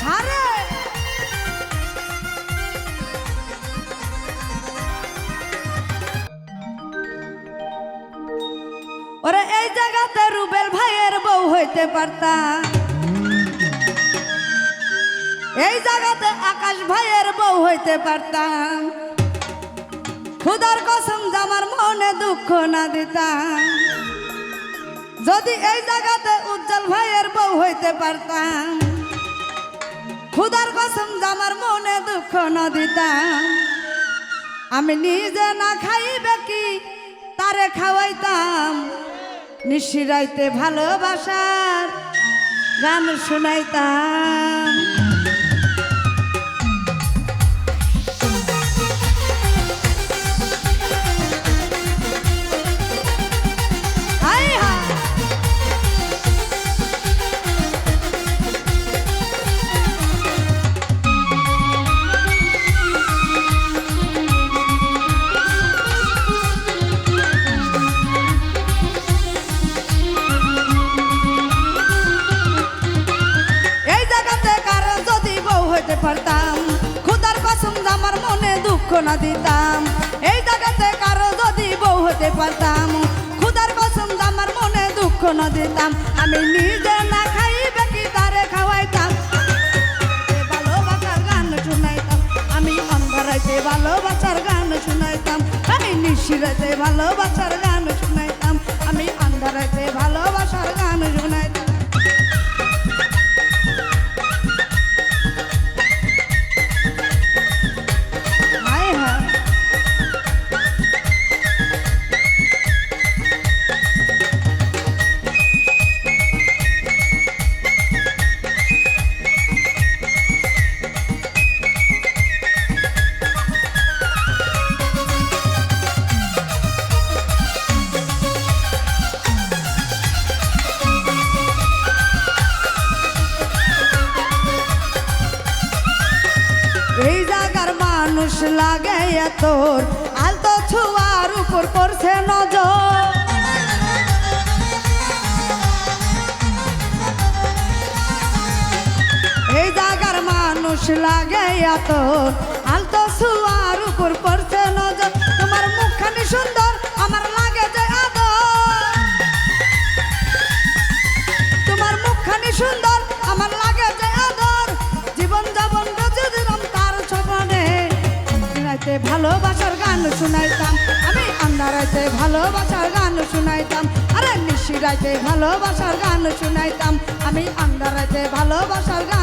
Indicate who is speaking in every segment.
Speaker 1: সারে ওরে এই জায়গাতে রুবেল ভাইয়ের বউ হইতে পারতাম এই জায়গাতে আকাশ ভাইয়ের বউ হইতে পারতাম খুদার কসম জামার মনে দুঃখ না দিতাম যদি এই জায়গাতে উজ্জ্বল ভাইয়ের বউ হইতে পারতাম। খুদার কসম আমার মনে দুঃখ না দিতাম। আমি নিজে না খাইবে কি, তারে খাওয়াইতাম। নিশিরাইতে ভালোবাসার গান শুনাইতাম। পারতাম খুদার কসম আমার মনে দুঃখ না দিতাম। এই জায়গাতে কারও যদি বউ হতে পারতাম। খুদার কসম আমার মনে দুঃখ না দিতাম। আমি নিজে না খাইবে কি তারে খাওয়াইতাম। ভালোবাসার গান শুনাইতাম। আমি অন্ধরাইতে ভালোবাসার গান শুনাইতাম। আমি নিশিরাইতে ভালোবাসার গান শুনাইতাম। আমি অন্ধরাইতে ভালোবাসার লাগে তোর। আলতো ছুয়ার উপর করছে নজর। এই জায়গার মানুষ লাগে তোর। আলতো ছুয়ার উপর করছে নজর। তোমার মুখখানি সুন্দর, আমার লাগে যে আদর। তোমার মুখখানি সুন্দর রাইতে ভালোবাসার গান শুনাইতাম। আমি আন্ধারাইতে ভালোবাসার গান শুনাইতাম। আরে নিশি রাইতে ভালোবাসার গান শুনাইতাম। আমি আন্ধারাইতে ভালোবাসার গান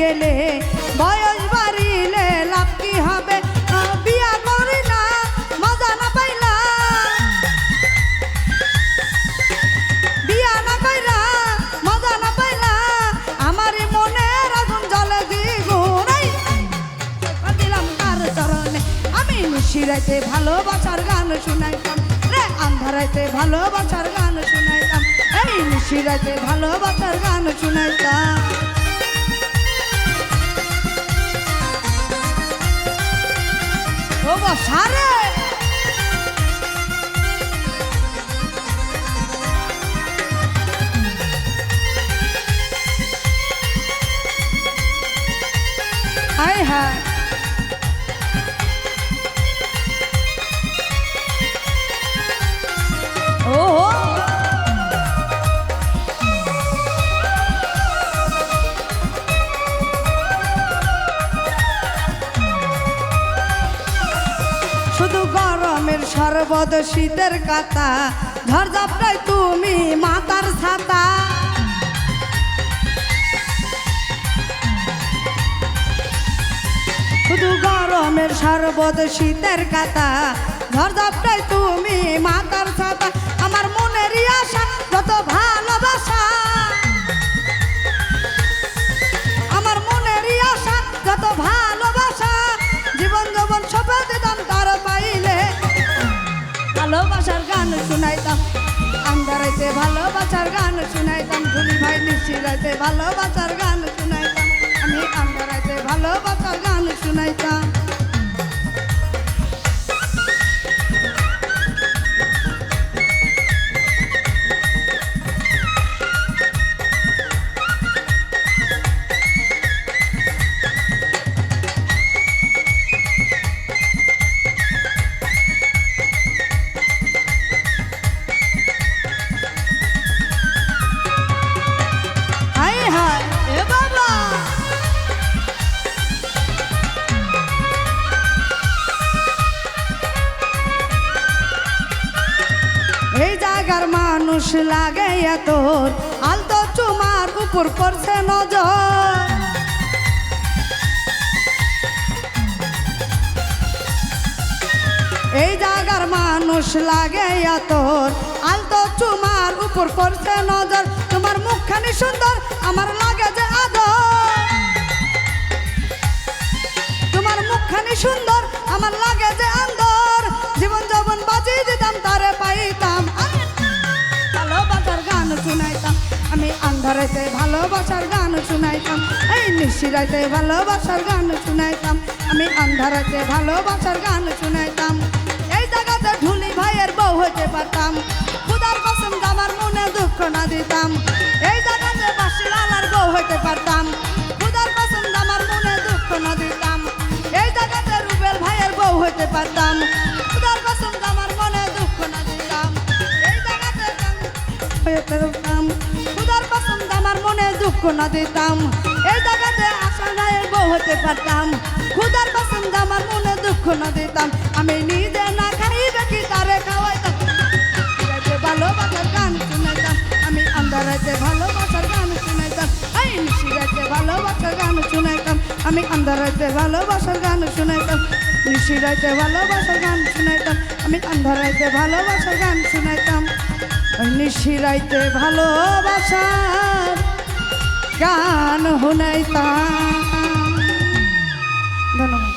Speaker 1: গেলে বয়স বাড়িলে লাভ কি হবে? বিয়া করি না মজা না পাইলা? বিয়া না কইরা মজা না পাইলা? আমার মনের আগুন জ্বলে দ্বিগুণ এই, দিলাম তার চরণে আমি নিশিরাইতে ভালোবাসার গান শুনাইতাম। রে আন্ধারাইতে ভালোবাসার গান শুনাইতাম। এই নিশিরাইতে ভালোবাসার গান শুনাইতাম। ও বসারে হায় হায় সারবদ শীতের কাতা ঝড় ঝাপটায় তুমি মাতার ছাতা। শুধু গরমের সর্বদ শীতের কাতা ঝড়ঝাপটাই তুমি মাতার ছাতা। আমার মনের আশা, যত ভালোবাসা। আমার মনের আশা, যত ভালোবাসা শুনাইতাম। আন্দারাইতে ভালোবাসার গান শুনাইতাম। ধুলি ভাই নিশ্চিরাইতে ভালোবাসার গান শুনাইতাম। আমি আন্দারাইতে ভালোবাসার গান শুনাইতাম। মানুষ লাগে তোর। আলতো চুমার উপর করছে নজর। এই জায়গার মানুষ লাগে তোর। আলতো চুমার উপর করছে নজর। তোমার মুখখানি সুন্দর, আমার লাগে যে আদর। তোমার মুখখানি সুন্দর, আমার লাগে যে আন্ধারেতে ভালোবাসার গান শুনাইতাম। এই নিশিরাইতে ভালোবাসার গান শুনাইতাম। আমি আন্ধারেতে ভালোবাসার গান শুনাইতাম। এই জায়গাতে ঢুলি ভাইয়ের বউ হতে পারতাম। খুদার কসম আমার মনে দুঃখ না দিতাম। এই জায়গাতে বাসিলালার বউ হতে পারতাম। খুদার কসম আমার মনে দুঃখ না দিতাম। এই জায়গাতে রুবেল ভাইয়ের বউ হতে পারতাম। না দিতাম। এই জায়গাতে আশা বউ হতে পারতাম। খুদার কসম আমার মনে দুঃখ না দিতাম। আমি নিজে না খাইবে কি তারে খাওয়াইতাম। ভালোবাসার গান শুনাইতাম। আমি আন্ধারাতে ভালোবাসার গান শুনাইতাম। এই নিশিরাতে ভালোবাসার গান শুনাইতাম। আমি আন্ধারাতে ভালোবাসার গান শুনাইতাম। নিশিরাতে ভালোবাসার গান শুনাইতাম। আমি আন্ধারাতে ভালোবাসার গান শুনাইতাম। নিশিরাইতে ভালোবাসার গান শুনাইতাম ধন্যবাদ।